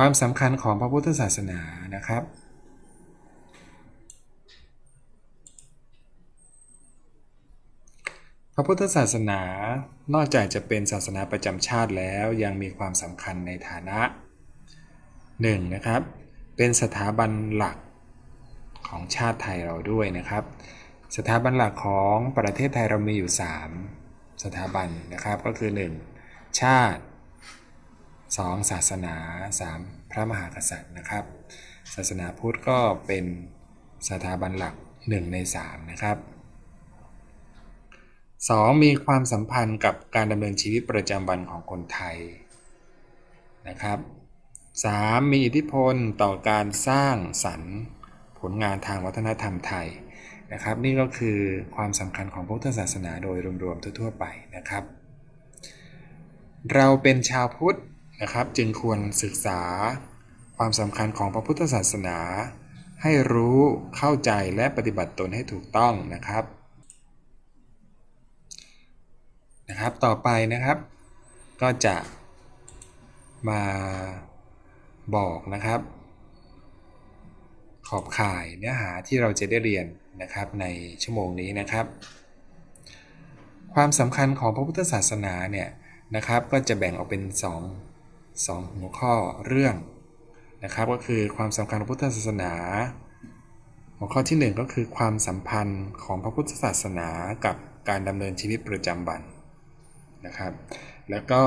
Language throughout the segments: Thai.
ความสำคัญของพระพุทธศาสนานะครับ พระพุทธศาสนานอกจากจะเป็นศาสนาประจำชาติแล้วยังมีความสำคัญในฐานะ 1. นะครับ เป็นสถาบันหลักของชาติไทยเราด้วยนะครับ สถาบันหลักของประเทศไทยเรามีอยู่ 3 สถาบันนะครับก็คือ 1. ชาติ 2. ศาสนา 3. พระมหากษัตริย์นะครับ ศาสนาพุทธก็เป็นสถาบันหลัก 1 ใน 3 นะครับ 2. มีความสัมพันธ์กับการดำเนินชีวิตประจำวันของคนไทยนะครับ 3. มีอิทธิพลต่อการสร้างสรรค์ผลงานทางวัฒนธรรมไทยนะครับ นี่ก็คือความสำคัญของพุทธศาสนาโดยรวมๆทั่วๆไปนะครับ เราเป็นชาวพุทธ นะครับ จึงควรศึกษา ความสำคัญของพระพุทธศาสนา ให้รู้เข้าใจและปฏิบัติตนให้ถูกต้องนะครับนะครับ ต่อไปนะครับ ก็จะมาบอกนะครับ ขอบข่ายเนื้อหาที่เราจะได้เรียนนะครับในชั่วโมงนี้นะครับ ความสำคัญของพระพุทธศาสนาเนี่ยนะครับ ก็จะแบ่งออกเป็น 2 2 หัวข้อเรื่องนะครับก็คือความสำคัญของพุทธศาสนา หัวข้อที่ 1 ก็คือความสัมพันธ์ของพระพุทธศาสนากับการดำเนินชีวิตประจำวันนะครับ แล้วก็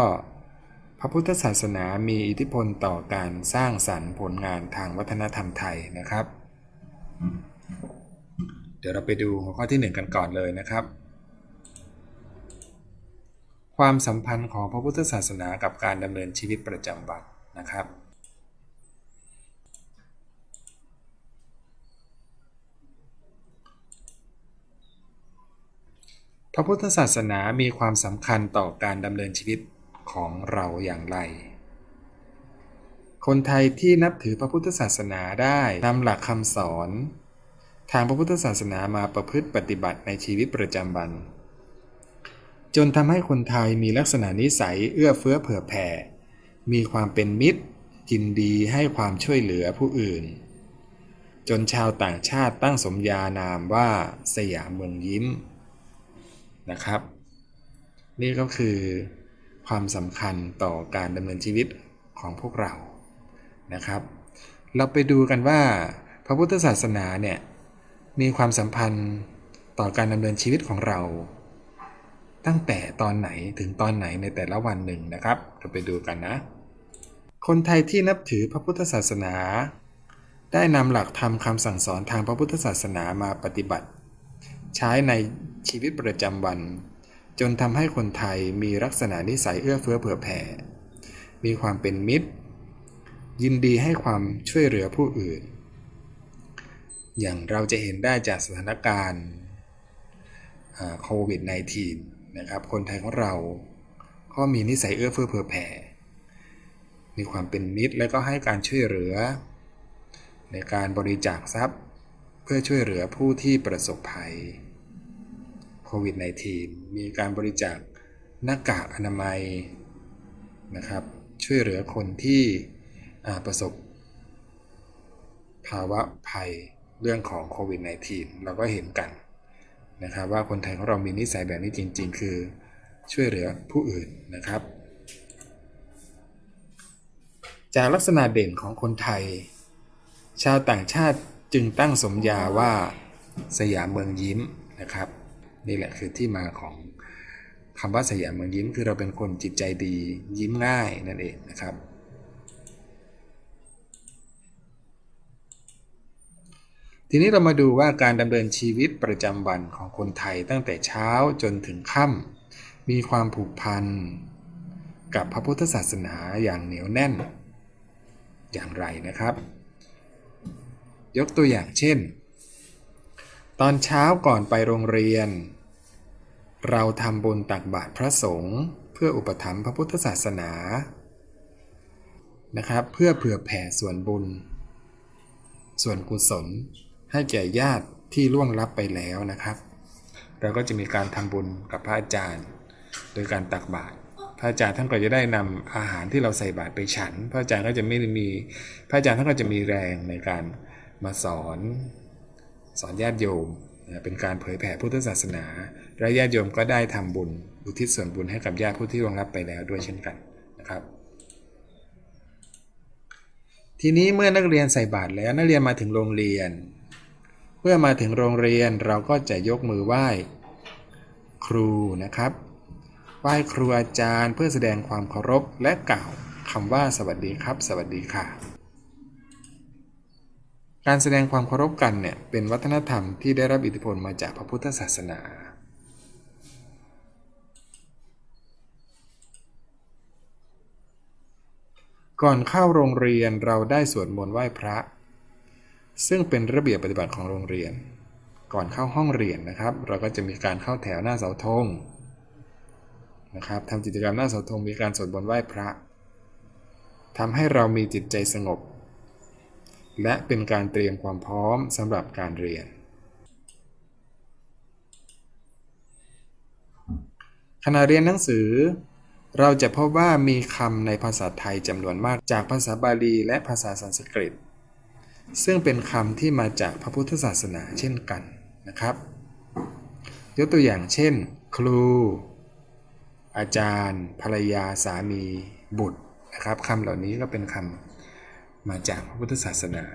พระพุทธศาสนามีอิทธิพลต่อการสร้างสรรค์ผลงานทางวัฒนธรรมไทยนะครับ เดี๋ยวเราไปดูหัวข้อที่ 1 กันก่อนเลยนะครับ ความสัมพันธ์ของพระพุทธศาสนากับการดำเนินชีวิตประจำวันนะครับ พระพุทธศาสนามีความสำคัญต่อการดำเนินชีวิตของเราอย่างไร คนไทยที่นับถือพระพุทธศาสนาได้นำหลักคำสอน ทางพระพุทธศาสนามาประพฤติปฏิบัติในชีวิตประจำวัน จนทำให้คนไทยมีลักษณะนิสัยเอื้อเฟื้อเผื่อแผ่ มีความเป็นมิตรยินดีให้ความช่วยเหลือผู้อื่น จนชาวต่างชาติตั้งสมญานามว่าสยามเมืองยิ้มนะครับ นี่ก็คือความสำคัญต่อการดำเนินชีวิตของพวกเรานะครับ เราไปดูกันว่าพระพุทธศาสนาเนี่ยมีความสัมพันธ์ต่อการดำเนินชีวิตของเรา ตั้งแต่ตอนไหนถึงตอนไหนในแต่ละวันหนึ่งนะครับเราไปดูกันนะ คนไทยที่นับถือพระพุทธศาสนา ได้นำหลักธรรมคำสั่งสอนทางพระพุทธศาสนามาปฏิบัติ ใช้ในชีวิตประจำวัน จนทำให้คนไทยมีลักษณะนิสัยเอื้อเฟื้อเผื่อแผ่ มีความเป็นมิตร ยินดีให้ความช่วยเหลือผู้อื่น อย่างเราจะเห็นได้จากสถานการณ์โควิด -19 นะครับคนไทยของเราก็มีนิสัยเอื้อเฟื้อเผื่อแผ่ มีความเป็นมิตรและก็ให้การช่วยเหลือ ในการบริจาคทรัพย์ เพื่อช่วยเหลือผู้ที่ประสบภัยโควิด -19 มีการบริจาคหน้ากากอนามัยนะครับช่วยเหลือคนที่ประสบภาวะภัยเรื่องของโควิด -19 เราก็เห็นกัน นะครับ ว่าคนไทยของเรามีนิสัยแบบนี้จริง ๆ คือช่วยเหลือผู้อื่นนะครับ จากลักษณะเด่นของคนไทย ชาวต่างชาติจึงตั้งสมญาว่าสยามเมืองยิ้มนะครับ นี่แหละคือที่มาของคำว่าสยามเมืองยิ้มคือเราเป็นคนจิตใจดียิ้มง่ายนั่นเองนะครับ ทีนี้เรามาดูว่าการดำเนินชีวิตประจำวันของคนไทยตั้งแต่เช้าจนถึงค่ำมีความผูกพันกับพระพุทธศาสนาอย่างเหนียวแน่น อย่างไรนะครับ ยกตัวอย่างเช่น ตอนเช้าก่อนไปโรงเรียน เราทำบุญตักบาตรพระสงฆ์เพื่ออุปถัมภ์พระพุทธศาสนานะครับ เพื่อเผื่อแผ่ส่วนบุญ ส่วนกุศล ให้แก่ญาติที่ล่วงลับไปแล้วนะครับ เราก็จะมีการทำบุญกับพระอาจารย์ โดยการตักบาตรพระอาจารย์ท่านก็จะได้นำอาหารที่เราใส่บาตรไปฉัน พระอาจารย์ก็จะไม่ได้มีพระอาจารย์ท่านก็จะมีแรงในการมาสอนสอนญาติโยมเป็นการเผยแผ่พุทธศาสนาและญาติโยมก็ได้ทำบุญอุทิศส่วนบุญให้กับญาติผู้ที่ร่วงรับไปแล้วด้วยเช่นกันนะครับ ทีนี้เมื่อนักเรียนใส่บาตรแล้วนักเรียนมาถึงโรงเรียน เมื่อมาถึงโรงเรียนเราก็จะยกมือไหว้ ครูนะครับ ไหว้ครูอาจารย์เพื่อแสดงความเคารพและกล่าวคำว่าสวัสดีครับ สวัสดีค่ะ การแสดงความเคารพกันเนี่ยเป็นวัฒนธรรมที่ได้รับอิทธิพลมาจากพระพุทธศาสนาก่อนเข้าโรงเรียนเราได้สวดมนต์ไหว้พระ ซึ่งเป็นระเบียบปฏิบัติของโรงเรียน ก่อนเข้าห้องเรียนนะครับ เราก็จะมีการเข้าแถวหน้าเสาธงนะครับทำกิจกรรมหน้าเสาธงมีการสวดมนต์ไหว้พระทำให้เรามีจิตใจสงบ และเป็นการเตรียมความพร้อมสำหรับการเรียน ขณะเรียนหนังสือ เราจะพบว่ามีคำในภาษาไทยจำนวนมากจากภาษาบาลีและภาษาสันสกฤต ซึ่งเป็นคำที่มาจากพระพุทธศาสนาเช่นกันนะครับ ยกตัวอย่างเช่น ครู อาจารย์ ภรรยาสามีบุตรนะครับคำเหล่านี้ก็เป็นคำมาจากพระพุทธศาสนา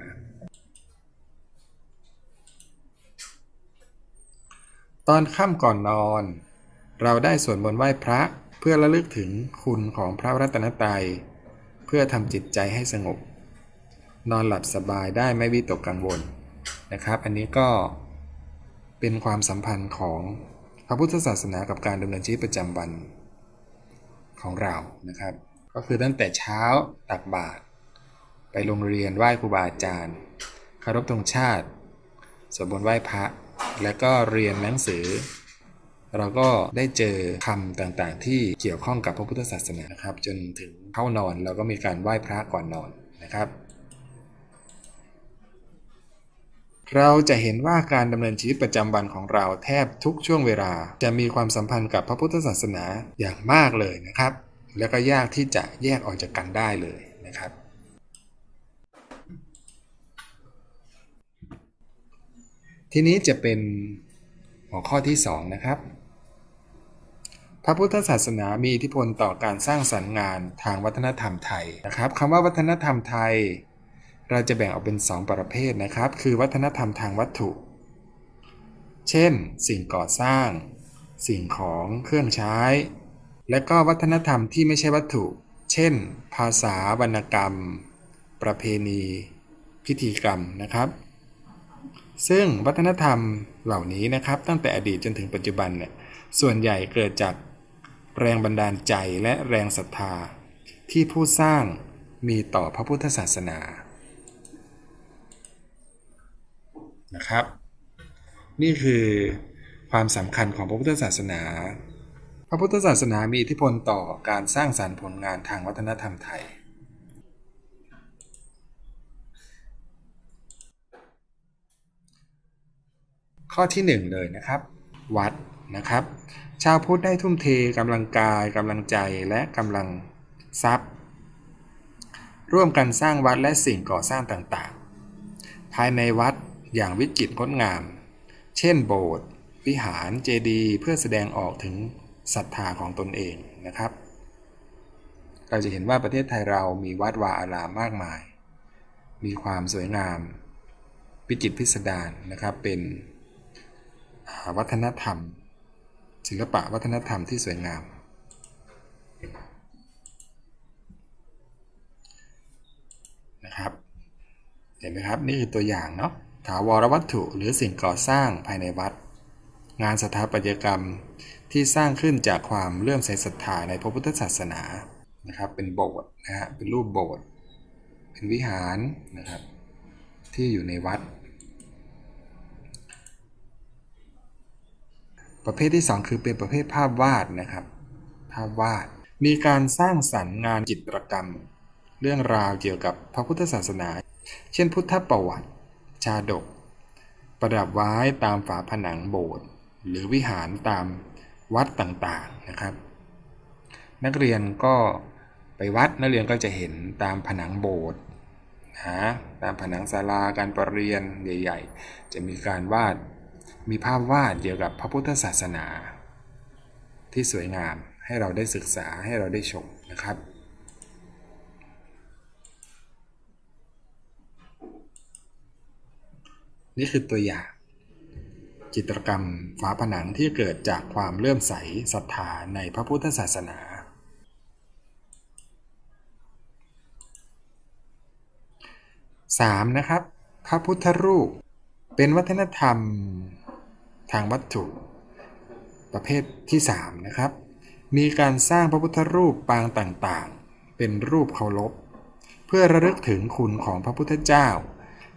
ตอนค่ำก่อนนอน เราได้สวดมนต์ไหว้พระเพื่อระลึกถึงคุณของพระรัตนตรัย เพื่อทำจิตใจให้สงบ นอนหลับสบายได้ไม่วิตกกังวลนะครับ อันนี้ก็เป็นความสัมพันธ์ของพระพุทธศาสนากับการดำเนินชีวิตประจำวันของเรานะครับ ก็คือตั้งแต่เช้าตักบาตรไปโรงเรียนไหว้ครูบาอาจารย์คารพธงชาติสวดมนต์ไหว้พระ แล้วก็เรียนหนังสือ เราก็ได้เจอคำต่างๆ ที่เกี่ยวข้องกับพระพุทธศาสนานะครับ จนถึงเข้านอนเราก็มีการไหว้พระก่อนนอนนะครับ เราจะเห็นว่าการดำเนินชีวิตประจำวันของเราแทบทุกช่วงเวลา จะมีความสัมพันธ์กับพระพุทธศาสนาอย่างมากเลยนะครับ แล้วก็ยากที่จะแยกออกจากกันได้เลยนะครับ ทีนี้จะเป็นหัวข้อที่ 2 นะครับ พระพุทธศาสนามีอิทธิพลต่อการสร้างสรรค์งานทางวัฒนธรรมไทยนะครับคำว่าวัฒนธรรมไทย เราจะแบ่งออกเป็น 2 ประเภทนะครับ คือวัฒนธรรมทางวัตถุ เช่น สิ่งก่อสร้าง สิ่งของเครื่องใช้ และก็วัฒนธรรมที่ไม่ใช่วัตถุ เช่น ภาษาวรรณกรรม ประเพณี พิธีกรรมนะครับ ซึ่งวัฒนธรรมเหล่านี้นะครับ ตั้งแต่อดีตจนถึงปัจจุบันเนี่ยส่วนใหญ่เกิดจากแรงบันดาลใจและแรงศรัทธา ที่ผู้สร้างมีต่อพระพุทธศาสนา นะครับ นี่คือความสำคัญของพระพุทธศาสนา พระพุทธศาสนามีอิทธิพลต่อการสร้างสรรค์ผลงานทางวัฒนธรรมไทย ข้อที่ 1 เลยนะครับ วัดนะครับ ชาวพุทธได้ทุ่มเทกำลังกายกำลังใจและกำลังทรัพย์ร่วมกันสร้างวัดและสิ่งก่อสร้างต่างๆ ภายในวัด อย่างวิจิตรงดงาม เช่นโบสถ์วิหารเจดีย์เพื่อแสดงออกถึงศรัทธาของตนเองนะครับ เราจะเห็นว่าประเทศไทยเรามีวัดวาอารามมากมาย มีความสวยงามวิจิตรพิสดารนะครับเป็นวัฒนธรรม ศิลปะวัฒนธรรมที่สวยงาม นะครับ เห็นไหมครับ นี่คือตัวอย่างเนาะ ถาวรวัตถุหรือสิ่งก่อสร้างภายในวัด งานสถาปัตยกรรมที่สร้างขึ้นจากความเลื่อมใสศรัทธาในพระพุทธศาสนานะครับ เป็นโบสถ์นะฮะเป็นรูปโบสถ์เป็นวิหารนะครับ ที่อยู่ในวัด ประเภทที่ 2 คือเป็นประเภทภาพวาดนะครับ ภาพวาดมีการสร้างสรรค์งานจิตรกรรม เรื่องราวเกี่ยวกับพระพุทธศาสนา เช่นพุทธประวัติ ชาดก ประดับไว้ตามฝาผนังโบสถ์หรือวิหารตามวัดต่างๆนะครับ นักเรียนก็ไปวัดนักเรียนก็จะเห็นตามผนังโบสถ์นะตามผนังศาลาการประเรียนใหญ่ ๆ จะมีการวาดมีภาพวาดเกี่ยวกับพระพุทธศาสนา ที่สวยงามให้เราได้ศึกษาให้เราได้ชมนะครับ นี่คือตัวอย่าง จิตรกรรมฝาผนังที่เกิดจากความเลื่อมใสศรัทธาในพระพุทธศาสนา 3. นะครับ พระพุทธรูป เป็นวัฒนธรรมทางวัตถุ ประเภทที่ 3 นะครับ มีการสร้างพระพุทธรูปปางต่างๆ เป็นรูปเคารพ เพื่อระลึกถึงคุณของพระพุทธเจ้า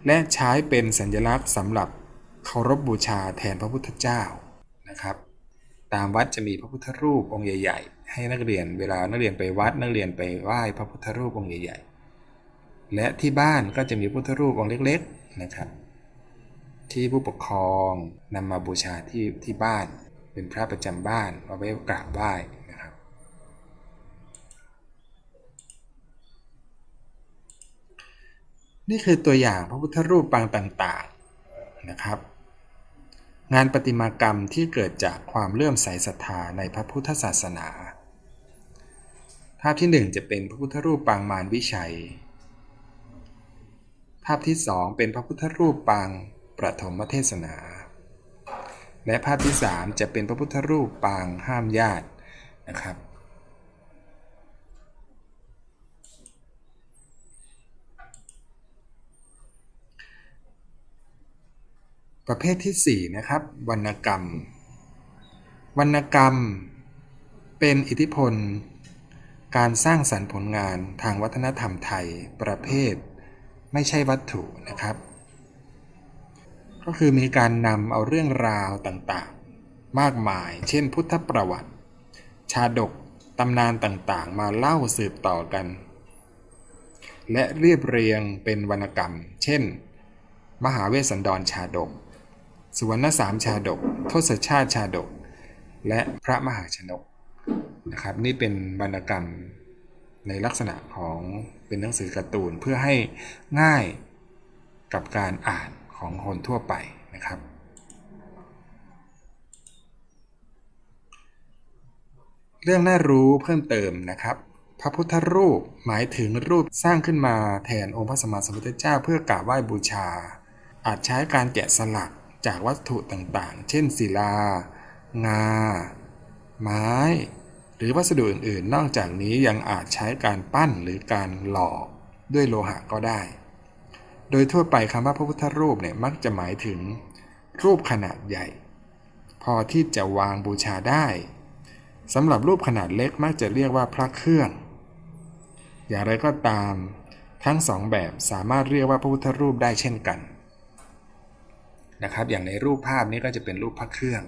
และใช้เป็นสัญลักษณ์สำหรับเคารพบูชาแทนพระพุทธเจ้านะครับ ตามวัดจะมีพระพุทธรูปองค์ใหญ่ ๆ ให้นักเรียนเวลานักเรียนไปวัดนักเรียนไปไหว้พระพุทธรูปองค์ใหญ่ ๆ และที่บ้านก็จะมีพุทธรูปองค์เล็ก ๆนะครับ ที่ผู้ปกครองนำมาบูชาที่ที่บ้าน เป็นพระประจำบ้านเอาไว้กราบไหว้ นี่คือตัวอย่างพระพุทธรูปปางต่างๆนะครับ งานประติมากรรมที่เกิดจากความเลื่อมใสศรัทธาในพระพุทธศาสนา ภาพที่ 1 จะเป็นพระพุทธรูปปางมารวิชัย ภาพที่ 2 เป็นพระพุทธรูปปางประถมเทศนา และภาพที่ 3 จะเป็นพระพุทธรูปปางห้ามญาตินะครับ ประเภทที่4นะครับวรรณกรรม วรรณกรรม เป็นอิทธิพล การสร้างสรรค์ผลงานทางวัฒนธรรมไทยประเภท ไม่ใช่วัตถุนะครับ ก็คือมีการนำเอาเรื่องราวต่างๆ มากมาย เช่น พุทธประวัติ ชาดกตำนานต่างๆ มาเล่าสืบต่อกัน และเรียบเรียงเป็นวรรณกรรม เช่น มหาเวสสันดรชาดก สุวรรณสามชาดก ทศชาติชาดก และพระมหาชนกนะครับนี่เป็นวรรณกรรมในลักษณะของเป็นหนังสือการ์ตูนเพื่อให้ง่ายกับการอ่านของคนทั่วไปนะครับ เรื่องน่ารู้เพิ่มเติมนะครับ พระพุทธรูปหมายถึงรูปสร้างขึ้นมาแทนองค์พระสัมมาสัมพุทธเจ้าเพื่อกราบไหว้บูชา อาจใช้การแกะสลัก จากวัตถุต่างๆ เช่นศิลา งา ไม้ หรือวัสดุอื่นๆ นอกจากนี้ยังอาจใช้การปั้นหรือการหล่อด้วยโลหะก็ได้ โดยทั่วไปคำว่าพระพุทธรูปเนี่ยมักจะหมายถึง รูปขนาดใหญ่ พอที่จะวางบูชาได้สำหรับรูปขนาดเล็กมักจะเรียกว่าพระเครื่อง อย่างไรก็ตาม ทั้งสองแบบสามารถเรียกว่าพระพุทธรูปได้เช่นกัน นะครับ อย่างในรูปภาพนี้ก็จะเป็นรูปพระเครื่อง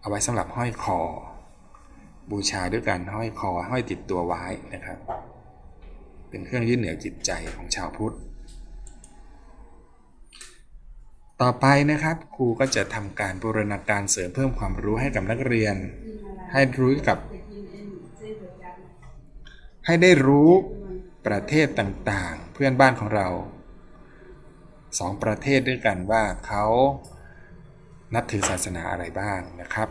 เอาไว้สำหรับห้อยคอ บูชาด้วยการห้อยคอห้อยติดตัวไว้นะครับ เป็นเครื่องยึดเหนี่ยวจิตใจของชาวพุทธ ต่อไปนะครับครูก็จะทำการบูรณาการเสริมเพิ่มความรู้ให้กับนักเรียน ให้รู้กับให้ได้รู้ประเทศต่างๆ เพื่อนบ้านของเรา สองประเทศด้วยกันว่าเขานับถือศาสนาอะไรบ้างนะครับ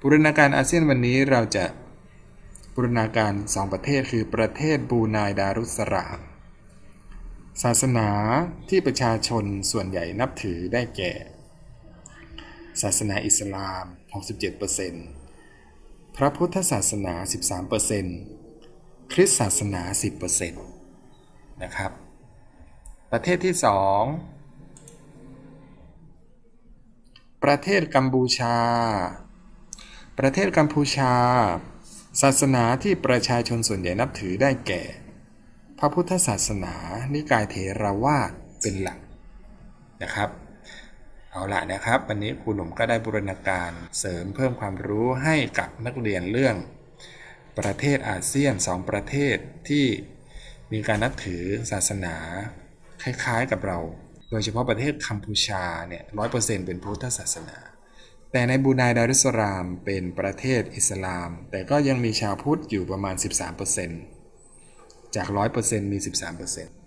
บูรณาการอาเซียนวันนี้เราจะบูรณาการสองประเทศคือประเทศบรูไนดารุสสลามศาสนาที่ประชาชนส่วนใหญ่นับถือได้แก่ ศาสนาอิสลาม 67%พระพุทธศาสนา 13%คริสตศาสนา 10%นะครับ ประเทศที่2ประเทศกัมพูชา ประเทศกัมพูชา ศาสนาที่ประชาชนส่วนใหญ่นับถือได้แก่ พระพุทธศาสนา นิกายเถรวาทเป็นหลักนะครับ เอาละนะครับ วันนี้ครูหนุ่มก็ได้บูรณาการเสริมเพิ่มความรู้ให้กับนักเรียนเรื่อง ประเทศอาเซียน 2 ประเทศที่มีการนับถือศาสนา คล้ายๆกับเรา โดยเฉพาะประเทศกัมพูชาเนี่ยร้อยเปอร์เซ็นต์เป็นพุทธศาสนา แต่ในบรูไนดารุสสลามเป็นประเทศอิสลาม แต่ก็ยังมีชาวพุทธอยู่ประมาณ 13%จาก 100%มี 13%